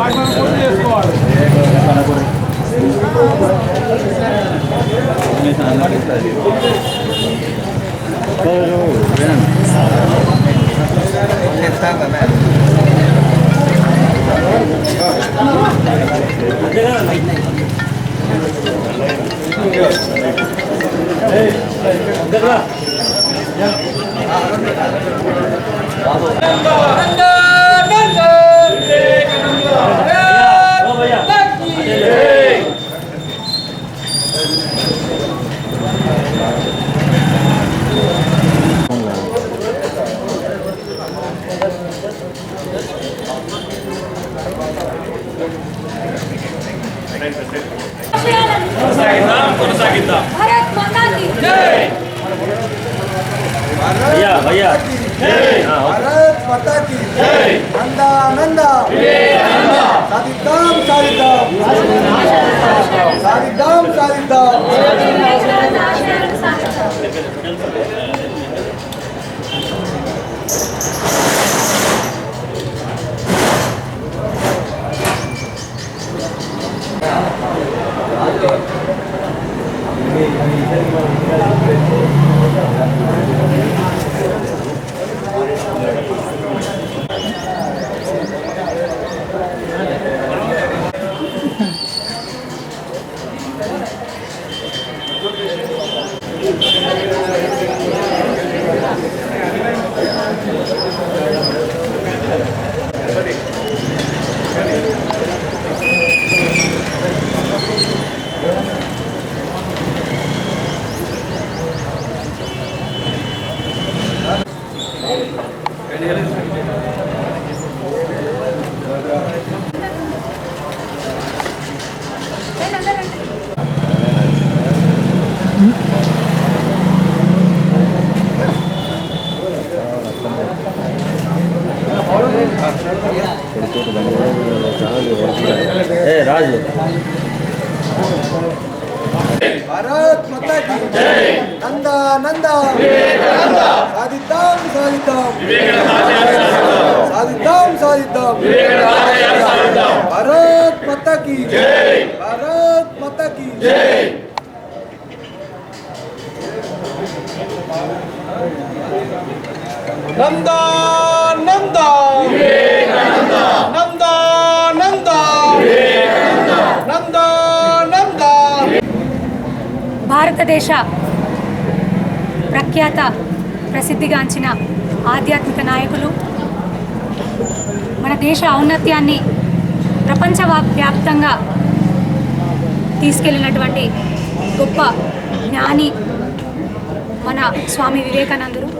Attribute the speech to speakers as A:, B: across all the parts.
A: Ayo, kita lanjut.
B: కొనసాగిద్దాం కొనసాగిద్దాం.
C: భారత్ మాతాకి జై! భయ్యా భయ్యా. జై! భారత్
A: మాతాకి Gracias.
B: ఏ రాజు
C: భారత్ మాతా కీ నంద నంద సాధిద్దాం సాధిద్దాం సాధిద్దాం సాధిద్దాం భారత్ మాతా కీ భారత్ మాతా కీ
D: నంద నంద నంద
A: భారతదేశ ప్రఖ్యాత ప్రసిద్ధిగాంచిన ఆధ్యాత్మిక నాయకులు. మన దేశ ఔన్నత్యాన్ని ప్రపంచ వ్యాప్తంగా తీసుకెళ్ళినటువంటి గొప్ప జ్ఞాని మన స్వామి వివేకానందుడు.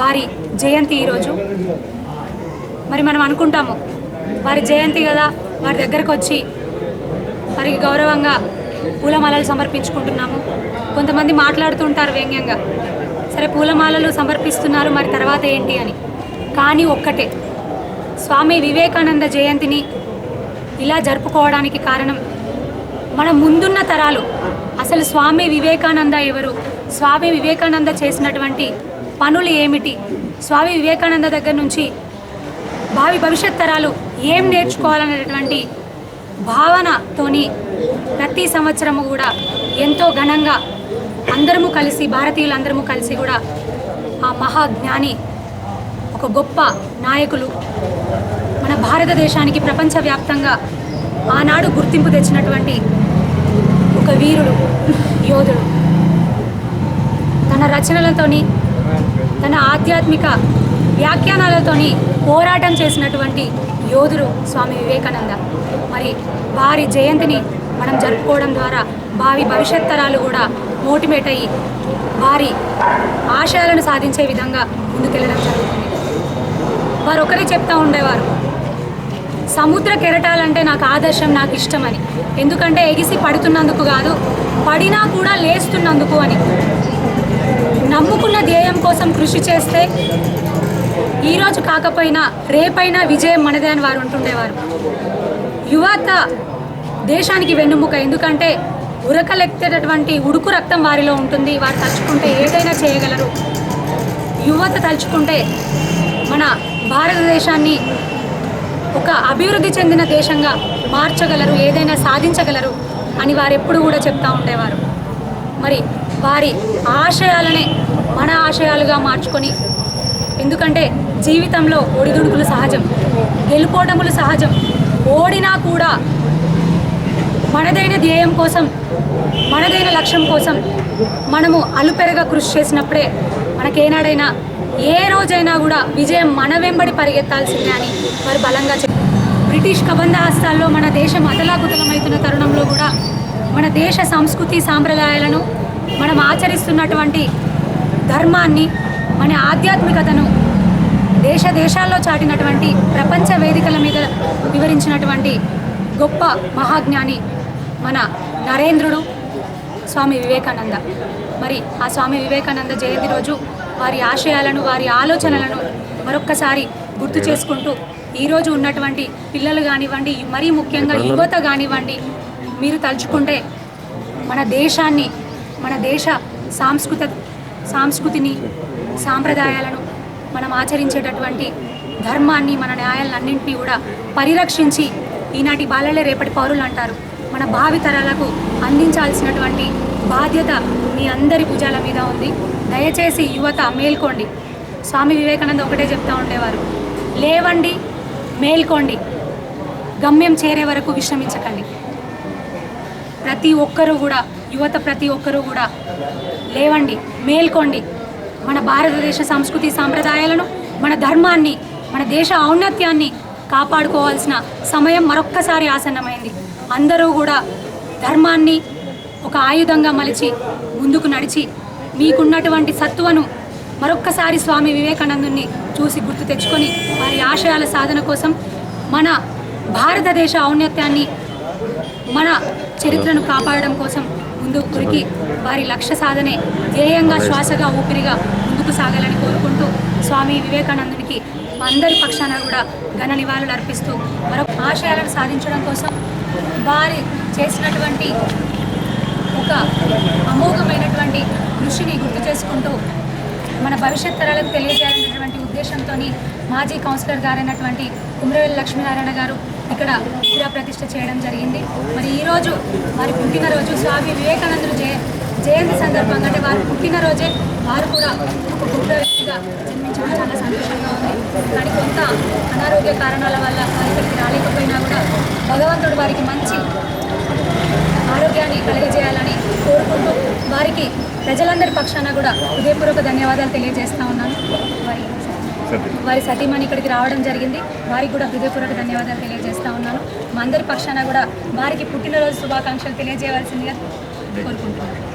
A: వారి జయంతి ఈరోజు. మరి మనం అనుకుంటాము వారి జయంతి కదా వారి దగ్గరకు వచ్చి వారికి గౌరవంగా పూలమాలలు సమర్పించుకుంటున్నాము. కొంతమంది మాట్లాడుతుంటారు వ్యంగ్యంగా. సరే పూలమాలలు సమర్పిస్తున్నారు మరి తర్వాత ఏంటి అని. కానీ ఒక్కటే స్వామి వివేకానంద జయంతిని ఇలా జరుపుకోవడానికి కారణం మన ముందున్న తరాలు అసలు స్వామి వివేకానంద ఎవరు? స్వామి వివేకానంద చేసినటువంటి పనులు ఏమిటి? స్వామి వివేకానంద దగ్గర నుంచి భావి భవిష్యత్ తరాలు ఏం నేర్చుకోవాలనేటువంటి భావనతోని ప్రతి సంవత్సరము కూడా ఎంతో ఘనంగా అందరము కలిసి భారతీయులందరము కలిసి కూడా ఆ మహాజ్ఞాని ఒక గొప్ప నాయకులు మన భారతదేశానికి ప్రపంచవ్యాప్తంగా ఆనాడు గుర్తింపు తెచ్చినటువంటి ఒక వీరుడు యోధుడు తన రచనలతోని తన ఆధ్యాత్మిక వ్యాఖ్యానాలతోని పోరాటం చేసినటువంటి యోధుడు స్వామి వివేకానంద. మరి వారి జయంతిని మనం జరుపుకోవడం ద్వారా భావి భవిష్యత్ తరాలు కూడా మోటివేట్ అయ్యి వారి ఆశయాలను సాధించే విధంగా ముందుకెళ్ళడం జరుగుతుంది. వారు ఒకరే చెప్తా ఉండేవారు సముద్ర కెరటాలంటే నాకు ఆదర్శం నాకు ఇష్టమని ఎందుకంటే ఎగిసి పడుతున్నందుకు కాదు పడినా కూడా లేస్తున్నందుకు అని. నమ్ముకున్న ధ్యేయం కోసం కృషి చేస్తే ఈరోజు కాకపోయినా రేపైనా విజయం మనదే అని వారు ఉంటుండేవారు యువత దేశానికి వెన్నుముక ఎందుకంటే ఉరకలెత్తేటటువంటి ఉడుకు రక్తం వారిలో ఉంటుంది. వారు తలుచుకుంటే ఏదైనా చేయగలరు. యువత తలుచుకుంటే మన భారతదేశాన్ని ఒక అభివృద్ధి చెందిన దేశంగా మార్చగలరు ఏదైనా సాధించగలరు అని వారు ఎప్పుడు కూడా చెప్తూ ఉండేవారు. మరి వారి ఆశయాలనే మన ఆశయాలుగా మార్చుకొని ఎందుకంటే జీవితంలో ఒడిదుడుకులు సహజం గెలుపోటములు సహజం ఓడినా కూడా మనదైన ధ్యేయం కోసం మనదైన లక్ష్యం కోసం మనము అలుపెరగా కృషి చేసినప్పుడే మనకేనాడైనా ఏ రోజైనా కూడా విజయం మన వెంబడి పరిగెత్తాల్సిందే అని వారు బలంగా చెప్పారు. బ్రిటిష్ కబంధ హస్తాల్లో మన దేశం అతలాకుతలమవుతున్న తరుణంలో కూడా మన దేశ సంస్కృతి సాంప్రదాయాలను మనం ఆచరిస్తున్నటువంటి ధర్మాన్ని మన ఆధ్యాత్మికతను దేశ దేశాల్లో చాటినటువంటి ప్రపంచ వేదికల మీద వివరించినటువంటి గొప్ప మహాజ్ఞాని మన నరేంద్రుడు స్వామి వివేకానంద. మరి ఆ స్వామి వివేకానంద జయంతి రోజు వారి ఆశయాలను వారి ఆలోచనలను మరొక్కసారి గుర్తు చేసుకుంటూ ఈరోజు ఉన్నటువంటి పిల్లలు కానివ్వండి మరీ ముఖ్యంగా యువత కానివ్వండి మీరు తలుచుకుంటే మన దేశాన్ని మన దేశ సాంస్కృత సాంస్కృతిని సాంప్రదాయాలను మనం ఆచరించేటటువంటి ధర్మాన్ని మన న్యాయాలన్నింటినీ కూడా పరిరక్షించి ఈనాటి బాలలే రేపటి పౌరులు అంటారు మన భావితరాలకు అందించాల్సినటువంటి బాధ్యత మీ అందరి భుజాల మీద ఉంది. దయచేసి యువత మేల్కోండి. స్వామి వివేకానంద ఒకటే చెప్తా ఉండేవారు. లేవండి మేల్కోండి. గమ్యం చేరే వరకు విశ్రమించకండి. ప్రతి ఒక్కరూ కూడా యువత ప్రతి ఒక్కరూ కూడా లేవండి మేల్కోండి. మన భారతదేశ సంస్కృతి సాంప్రదాయాలను మన ధర్మాన్ని మన దేశ ఔన్నత్యాన్ని కాపాడుకోవాల్సిన సమయం మరొక్కసారి ఆసన్నమైంది. అందరూ కూడా ధర్మాన్ని ఒక ఆయుధంగా మలిచి ముందుకు నడిచి మీకున్నటువంటి సత్తువను మరొక్కసారి స్వామి వివేకానందుని చూసి గుర్తు తెచ్చుకొని వారి ఆశయాల సాధన కోసం మన భారతదేశ ఔన్నత్యాన్ని మన చరిత్రను కాపాడడం కోసం ముందు కొరికి వారి లక్ష్య సాధనే ధ్యేయంగా శ్వాసగా ఊపిరిగా ముందుకు సాగాలని కోరుకుంటూ స్వామి వివేకానందునికి అందరి పక్షాన కూడా ఘన నివాళులు అర్పిస్తూ మరొక ఆశయాలను సాధించడం కోసం వారి చేసినటువంటి ఒక అమోఘమైనటువంటి కృషిని గుర్తు చేసుకుంటూ మన భవిష్యత్ తరాలకు తెలియజేయాలనేటువంటి ఉద్దేశంతో మాజీ కౌన్సిలర్ గారైనటువంటి కుమ్రవేలి లక్ష్మీనారాయణ గారు ఇక్కడ క్రీడా ప్రతిష్ఠ చేయడం జరిగింది. మరి ఈరోజు వారి పుట్టినరోజు స్వామి వివేకానందులు జయ జయంతి సందర్భంగా అంటే వారి పుట్టినరోజే వారు కూడా ఒక గొప్ప వ్యక్తిగా జన్మించడం చాలా సంతోషంగా ఉంది. కానీ కొంత అనారోగ్య కారణాల వల్ల వారి ఇక్కడికి రాలేకపోయినా కూడా భగవంతుడు వారికి మంచి ఆరోగ్యాన్ని కలుగజేయాలని కోరుకుంటూ వారికి ప్రజలందరి పక్షాన కూడా హృదయపూర్వక ధన్యవాదాలు తెలియజేస్తా ఉన్నాను. వారి వారి సతీమణి ఇక్కడికి రావడం జరిగింది. వారికి కూడా హృదయపూర్వక ధన్యవాదాలు తెలియజేస్తా ఉన్నాను. మా అందరి పక్షాన కూడా వారికి పుట్టినరోజు శుభాకాంక్షలు తెలియజేయవలసిందిగా కోరుకుంటున్నాను.